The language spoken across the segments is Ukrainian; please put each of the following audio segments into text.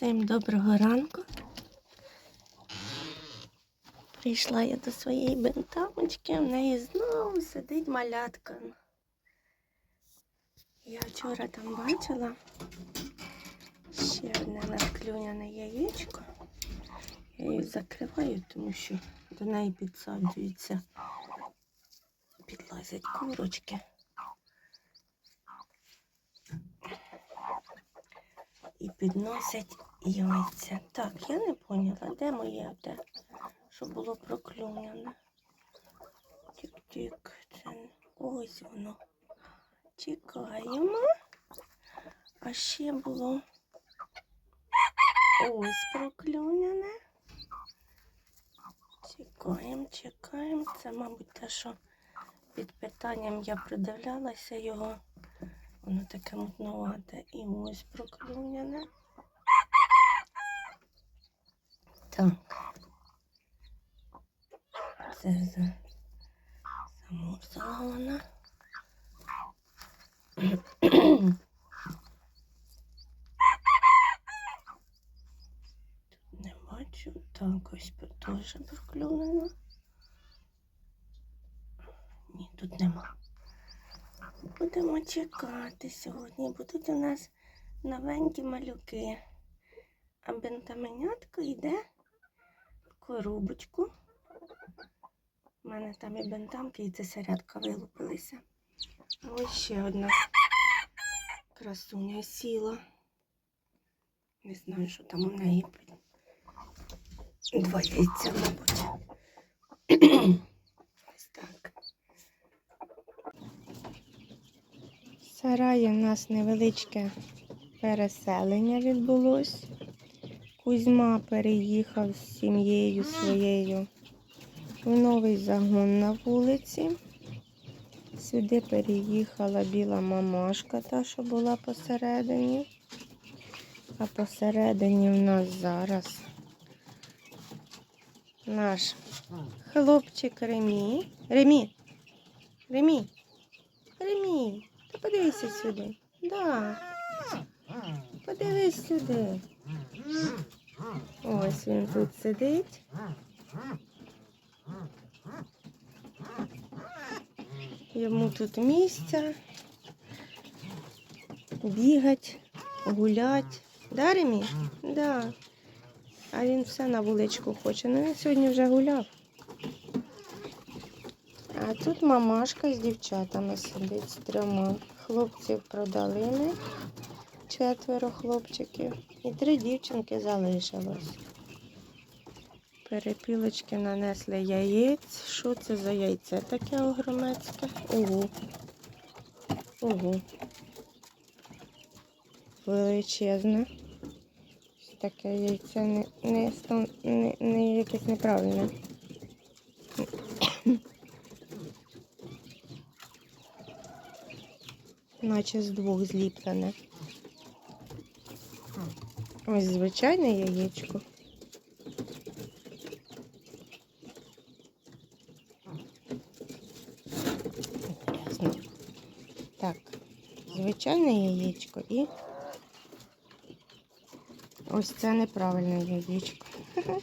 Всім доброго ранку. Прийшла я до своєї бентамочки, в неї знову сидить малятка. Я вчора там бачила ще одне надклюняне яєчко. Я її закриваю, тому що до неї підсаджуються, підлазять курочки. і підносять яйця. Так, я не поняла, де моє те, що було проклюняне. Тік-тік, це ось воно. Чекаємо. А ще було ось проклюняне. Чекаємо, чекаємо. Це, мабуть, те, що під питанням я придивлялася його. Воно таке мутнувате. І ось проклюняне. Так. Це за замурзала вона. Тут не бачу. Так, ось теж проклюнено. Ні, тут нема. Будемо чекати сьогодні. Будуть у нас новенькі малюки. А бентаменятко йде коробочку. У мене там і бентамки, і цесарятка вилупилися. Ось ще одна красуня сіла. Не знаю, що там у неї. Два яйця, мабуть. Ось так. В у нас невеличке переселення відбулось. Кузьма переїхав з сім'єю своєю в новий загон на вулиці. Сюди переїхала біла мамашка, та, що була посередині. А посередині в нас зараз наш хлопчик Ремі. Ремі. Ремі. Ремі. Та подивися сюди. Да. Подивись сюди. Ось він тут сидить. Йому тут місця. Бігать, гулять. Да, Ремі? Да. А він все на вуличку хоче. Ну він сьогодні вже гуляв. А тут мамашка з дівчатами сидить з трьома. Хлопців продали ми, четверо хлопчиків. І три дівчинки залишилось. Перепілочки нанесли яєць. Що це за яйце таке огромецьке? Ого. Ого. Величезне. Таке яйце не, не, не, не якесь неправильне. Наче з двох зліплене. Ось звичайне яєчко. Так, звичайне яєчко і ось це неправильне яєчко.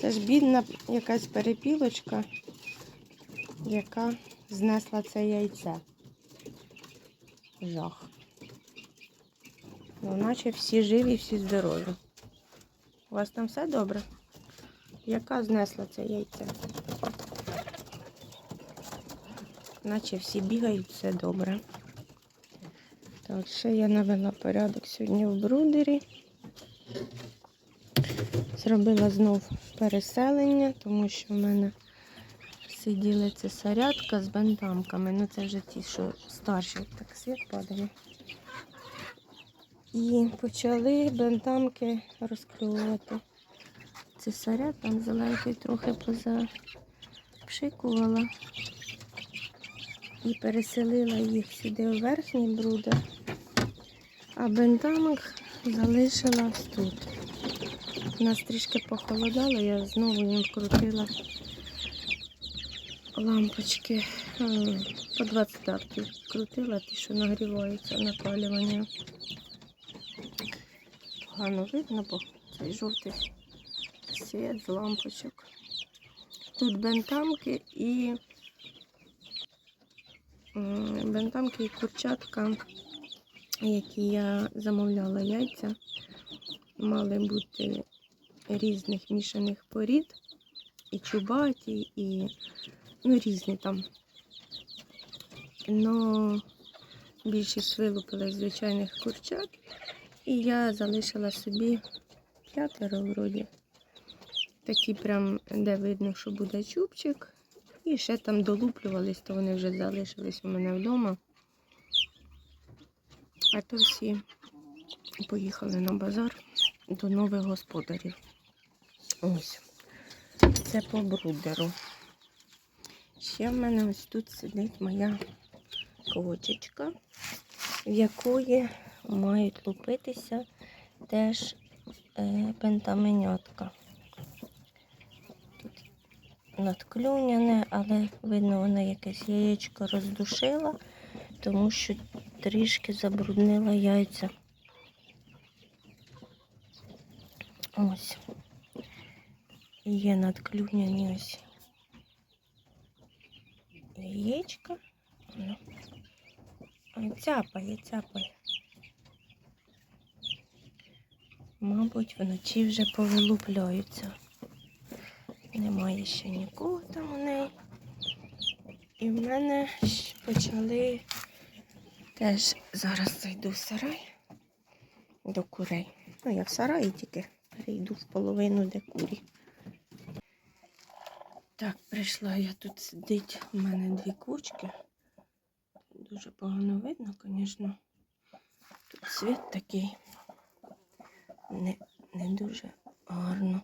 Це ж бідна якась перепілочка, яка знесла це яйце. Жах. Ну, наче всі живі, всі здорові. У вас там все добре? Яка знесла це яйце? Наче всі бігають, все добре. Так, ще я навела порядок сьогодні в брудері. Зробила знов переселення, тому що в мене сиділи цесарятка з бентамками. Ну це вже ті, що старші, так світ падає. І почали бентамки розклювати. Цесаря там зеленький трохи позапшикувала. І переселила їх сюди у верхній брудер. А бентамок залишила тут. У нас трішки похолодало, я знову їм вкрутила лампочки м, по 25 крутила, ті, що нагріваються накалювання. Погано видно, бо цей жовтий світ з лампочок. Тут бентамки і бентамки і курчатка, які я замовляла яйця, мали бути різних мішаних порід, і чубаті, і ну, різні там. Но більшість вилупила з звичайних курчат, і я залишила собі п'ятеро вроді. Такі прям, де видно, що буде чубчик. І ще там долуплювались, то вони вже залишились у мене вдома. А то всі поїхали на базар до нових господарів. Ось. Це по брудеру. Ще в мене ось тут сидить моя квочечка, в якої мають лупитися теж е, пентаменятка. Тут надклюняне, але видно, вона якесь яєчко роздушила, тому що трішки забруднила яйця. Ось. Є надклюняні ось яєчка. Цяпає, цяпає. Мабуть, вночі вже повилупляються. Немає ще нікого там у неї. І в мене почали теж зараз зайду в сарай до курей. Ну, я в сараї тільки перейду в половину, де курі. Так, прийшла я тут сидить. У мене дві кучки. Дуже погано видно, звісно. Тут світ такий не, не дуже гарно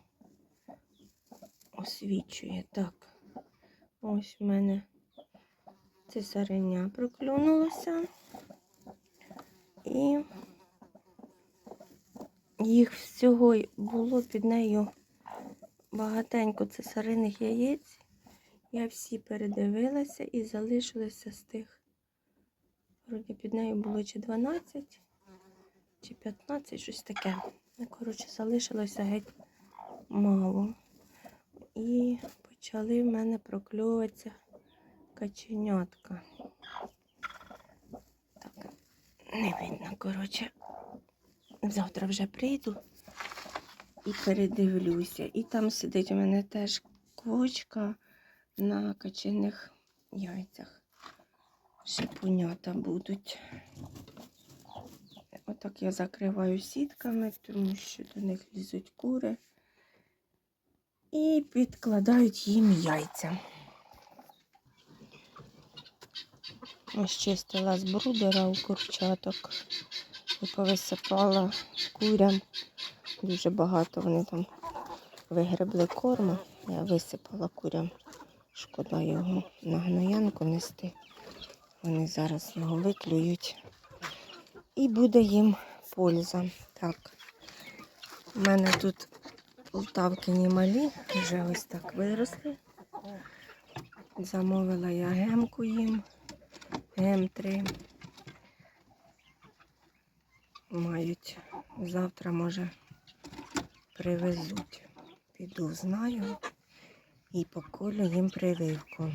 освічує. Так, ось в мене цесареня проклюнулася. І їх всього було під нею багатенько цесариних яєць. Я всі передивилася і залишилося з тих. Вроді під нею було чи 12, чи 15, щось таке. Ну, коротше, залишилося геть мало. І почали в мене прокльовуватися каченятка. Так, не видно, коротше. Завтра вже прийду і передивлюся. І там сидить у мене теж квочка на качених яйцях. Шипунята будуть. Отак я закриваю сітками, тому що до них лізуть кури. І підкладають їм яйця. Ось чистила з брудера у курчаток і повисипала курям. Дуже багато вони там вигребли корму. Я висипала курям. Шкода його на гноянку нести. Вони зараз його виклюють. І буде їм польза. Так. У мене тут полтавкині малі, вже ось так виросли. Замовила я гемку їм. Гем-3. Мають завтра, може, привезуть. Піду, знаю. І поколю їм прививку.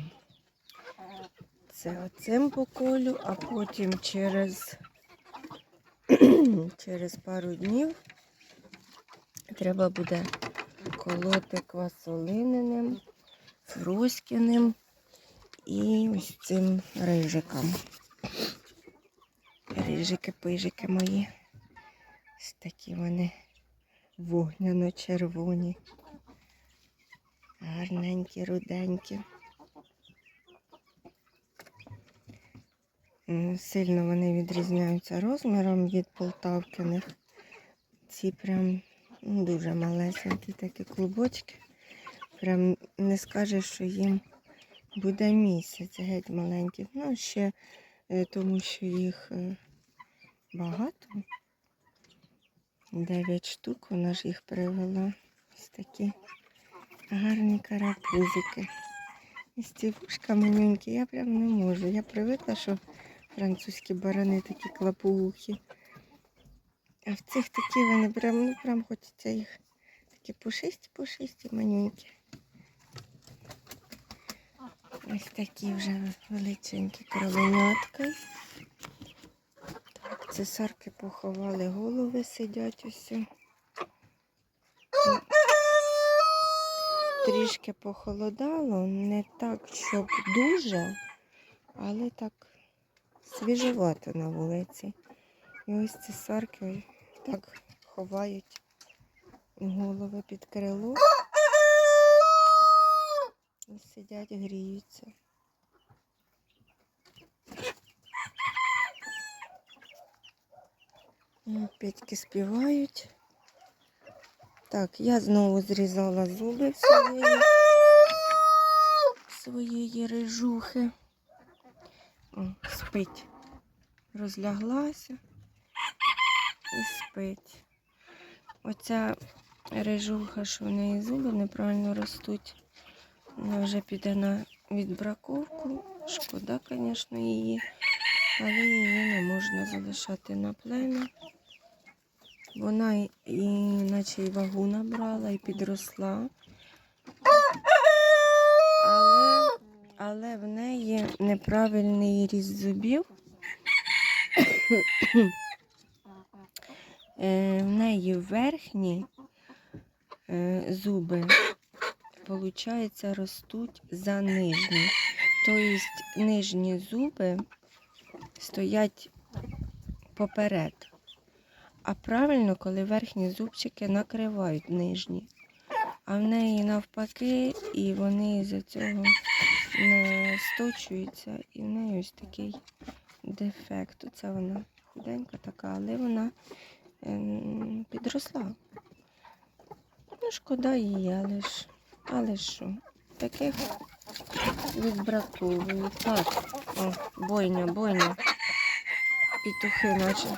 Це оцим поколю, а потім через, через пару днів треба буде колоти квасолиненим, фроськіним і ось цим рижиком. Рижики-пижики мої. Ось такі вони вогняно-червоні. Гарненькі, руденькі. Сильно вони відрізняються розміром від полтавкиних. Ці прям ну, дуже малесенькі такі клубочки. Прям не скажеш, що їм буде місяць геть маленький. Ну, ще е, тому що їх е, багато. Дев'ять штук, вона ж їх привела. Ось такі гарні карапузики. І з ці вушка маленькі, я прям не можу. Я привикла, що французькі барани такі клапугухи. А в цих такі вони прям, ну прям хочеться їх. Такі пушисті, пушисті, манюнькі. Ось такі вже величенькі кровенятка. Так, цесарки поховали, голови сидять усе. Трішки похолодало, не так, щоб дуже, але так свіжовато на вулиці. І ось цесарки так ховають голови під крило. І сидять, гріються. Петьки співають. Так, я знову зрізала зуби своєї, своєї рижухи. О, спить. Розляглася і спить. Оця рижуха, що в неї зуби неправильно ростуть. Вона вже піде на відбраковку. Шкода, звісно, її, але її не можна залишати на плем'я. Вона і, і наче й вагу набрала, і підросла. Але, але в неї неправильний ріст зубів. Е, В неї верхні е, зуби, виходить, ростуть за нижні. Тобто нижні зуби стоять поперед. А правильно, коли верхні зубчики накривають нижні. А в неї навпаки, і вони з цього не сточуються. І в неї ось такий дефект. Це вона худенька така, але вона ем, підросла. Ну, шкода її, але ж, але що, таких відбраковують. Так, о, бойня, бойня. Петухи наче.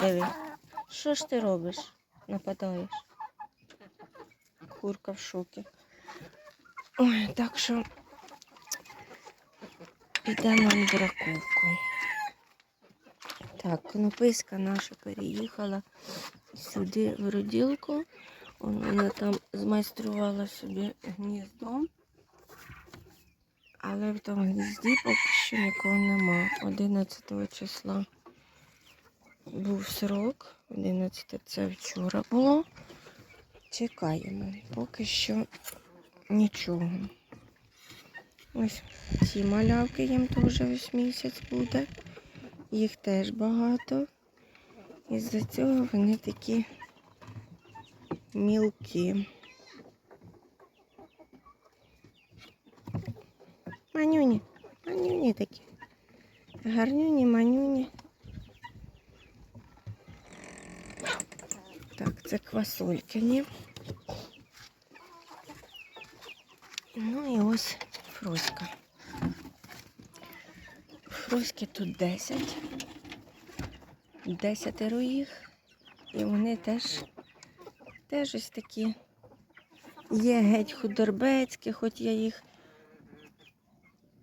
Диви. Що ж ти робиш? Нападаєш? Курка в шокі. Ой, так що підемо на відбраковку. Так, конописька наша переїхала сюди в роділку. Вона там змайструвала собі гніздо. Але в тому гнізді поки що нікого нема. 11 числа був срок. 11 це вчора було. Чекаємо. Поки що нічого. Ось ці малявки їм теж ось місяць буде. Їх теж багато. Із-за цього вони такі мілкі. Манюні, манюні такі. Гарнюні, манюні. Так, це квасолькині. Ну і ось фроська. Фроськи тут 10. Десятеро їх. І вони теж, теж ось такі. Є геть худорбецькі, хоч я їх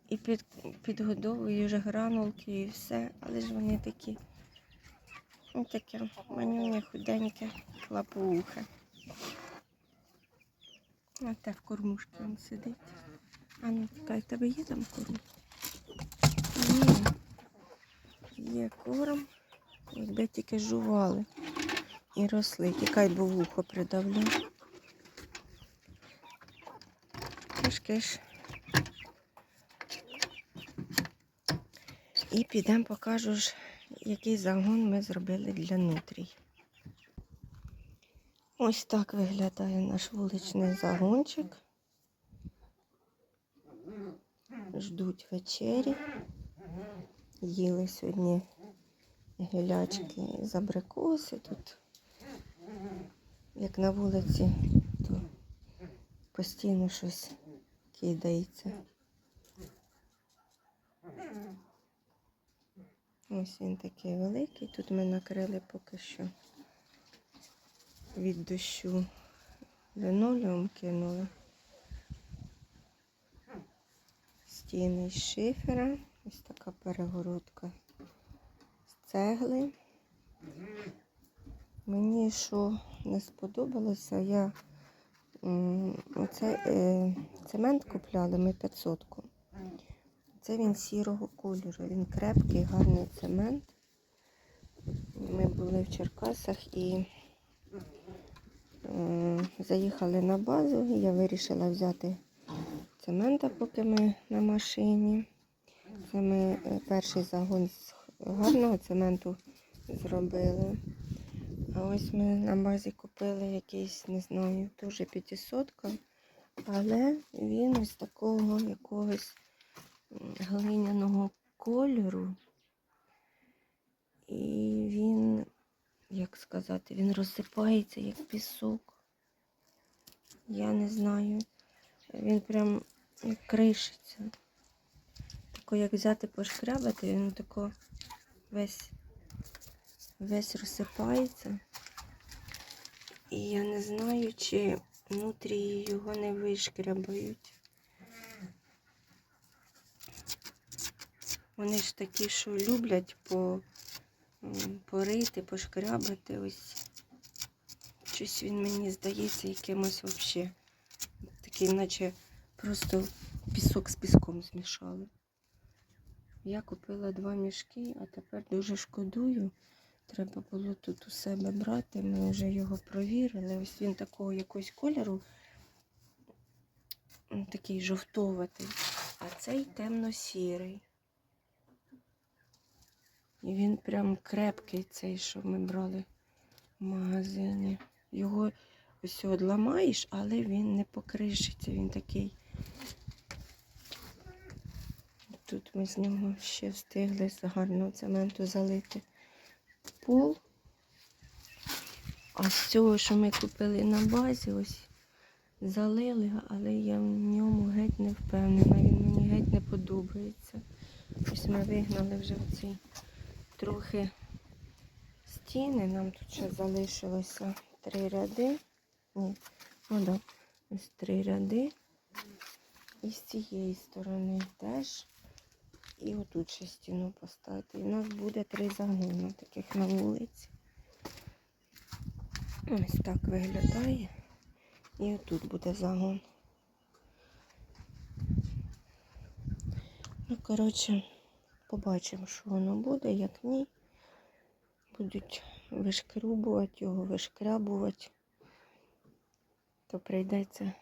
і під, підгодовую вже гранулки і все, але ж вони такі. Ось таке манюнє, худеньке, клапуха. А в кормушці він сидить. А ну, чекай, в тебе є там корм? Є. Є корм. Якби тільки жували і росли. Тікай, бо вухо придавлю. Киш ж. І підемо покажу який загон ми зробили для нутрій. Ось так виглядає наш вуличний загончик. Ждуть вечері. Їли сьогодні гілячки з абрикоси. Тут, як на вулиці, то постійно щось кидається. Ось він такий великий. Тут ми накрили поки що від дощу линолеум кинули. Стіни з шифера. Ось така перегородка з цегли. Мені що не сподобалося, я оце, е, цемент купляли ми 500. Це він сірого кольору. Він крепкий, гарний цемент. Ми були в Черкасах і е, заїхали на базу. Я вирішила взяти цемента, поки ми на машині. Це ми е, перший загон з гарного цементу зробили. А ось ми на базі купили якийсь, не знаю, теж 500, але він ось такого якогось глиняного кольору. І він, як сказати, він розсипається як пісок. Я не знаю. Він прям як кришиться. Тако як взяти пошкрябати, він тако весь, весь розсипається. І я не знаю, чи внутрі його не вишкрябають. Вони ж такі, що люблять по, порити, пошкрябати. Ось щось він мені здається якимось взагалі. Такий, наче просто пісок з піском змішали. Я купила два мішки, а тепер дуже шкодую. Треба було тут у себе брати. Ми вже його провірили. Ось він такого якогось кольору, такий жовтоватий, а цей темно-сірий. І він прям крепкий, цей, що ми брали в магазині. Його ось от ламаєш, але він не покришиться. Він такий. Тут ми з нього ще встигли гарного цементу залити пол. А з цього, що ми купили на базі, ось залили, але я в ньому геть не впевнена. Він мені геть не подобається. Ось ми вигнали вже оці трохи стіни. Нам тут ще залишилося три ряди. Ні, ну да, ось три ряди. І з цієї сторони теж. І отут ще стіну поставити. І в нас буде три загони таких на вулиці. Ось так виглядає. І отут буде загон. Ну, коротше, побачимо, що воно буде, як ні. Будуть вишкрубувати його, вишкрябувати, то прийдеться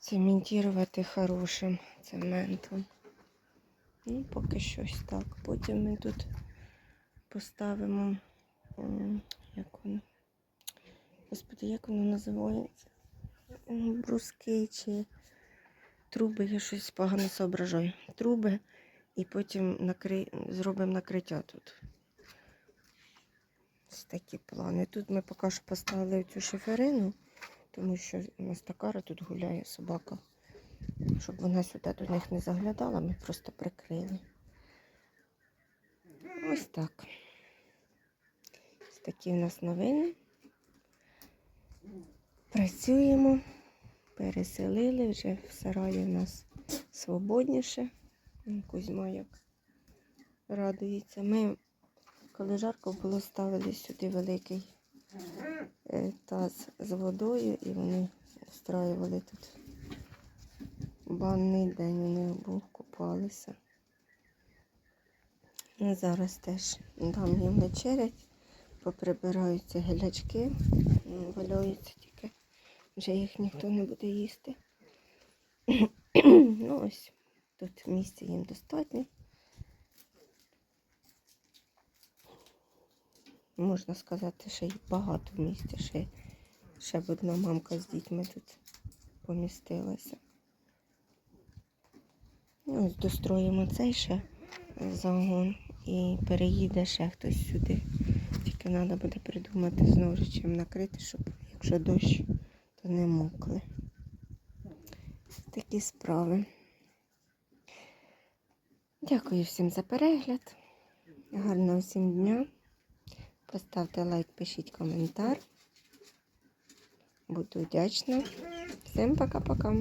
цементувати хорошим цементом. Ну, поки щось так. Потім ми тут поставимо, як воно, господи, як воно називається? Бруски чи труби, я щось погано соображаю. Труби і потім накри... зробимо накриття тут. Ось такі плани. Тут ми поки що поставили цю шиферину, тому що у нас така тут гуляє собака. Щоб вона сюди до них не заглядала, ми просто прикрили. Ось так. Ось такі в нас новини. Працюємо, переселили, вже в сараї у нас свободніше. Кузьма як радується. Ми, коли жарко було, ставили сюди великий таз з водою і вони встраювали тут банний день вони обох купалися. Ну, зараз теж дам їм вечерять, поприбираються гелячки, м, валяються тільки, вже їх ніхто не буде їсти. ну ось, тут місця їм достатньо. Можна сказати, ще й багато в місті, ще, ще б одна мамка з дітьми тут помістилася. Ну, ось достроїмо цей ще загон і переїде ще хтось сюди. Тільки треба буде придумати знову ж чим накрити, щоб якщо дощ, то не мокли. Такі справи. Дякую всім за перегляд. Гарного всім дня. Поставте лайк, пишіть коментар. Буду вдячна. Всім пока-пока.